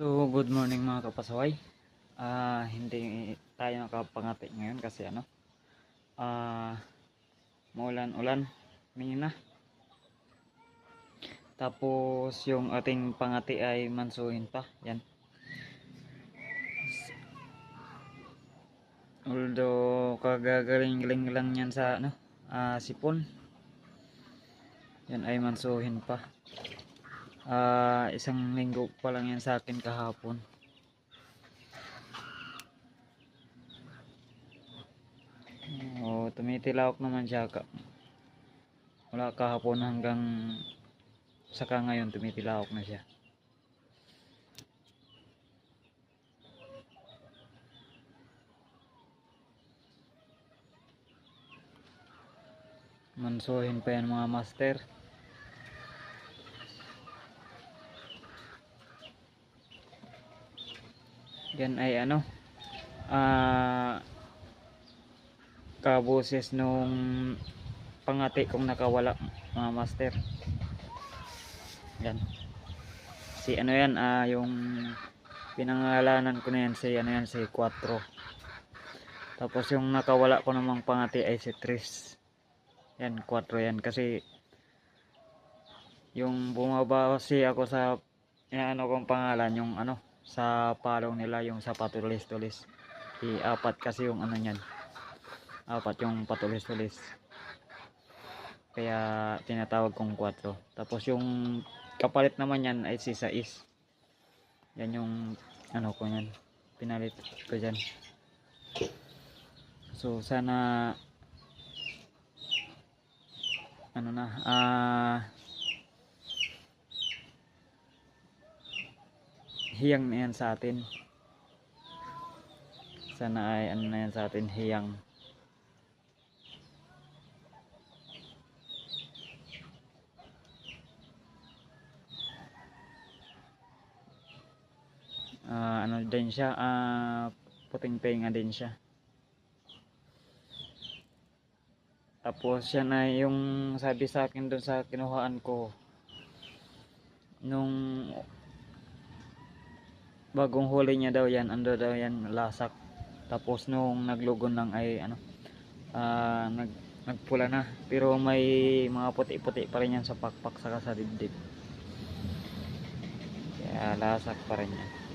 So, good morning mga kapasaway. Ah, hindi tayo nakapangati ngayon kasi ano, ah, maulan-ulan, mina. Tapos yung ating pangati ay mansuhin pa, yan. Although kagagaling-galing lang yan sa ano, ah, sipon. Yan ay mansuhin pa. Ah, isang linggo pa lang yan sa akin kahapon. Oh, tumitilawak naman siya ka. Wala kahapon hanggang saka ngayon tumitilawak na siya. Mansuhin pa yan mga master. Yan ay ano ah kaboses nung pangati kong nakawala mga master. Yan. Si ano yan ah yung pinangalanan ko na yan si ano yan si 4. Tapos yung nakawala ko namang pangati ay si Tris. Yan 4 yan kasi yung bumaba kasi ako sa yan, ano kong pangalan yung ano sa palong nila yung sa patulis-tulis. I apat kasi yung ano niyan. Apat yung patulis-tulis. Kaya tinatawag kong 4. Tapos yung kapalit naman yan ay si Sais. Yan yung ano ko yan. Pinalit ko dyan. So sana ano na ah hiyang na yan sa atin. Sana ay ano na yan sa atin hiyang. Ah, ano din siya? Ah puting tenga din siya. Tapos yan ay yung sabi sa akin doon sa kinuhaan ko. Nung bagong huli niya daw yan ando daw yan lasak. Tapos nung naglugon lang ay ano ah, nag nagpula na. Pero may mga puti-puti pa rin yan sa pakpak saka sa dibdib. Kaya lasak pa rin yan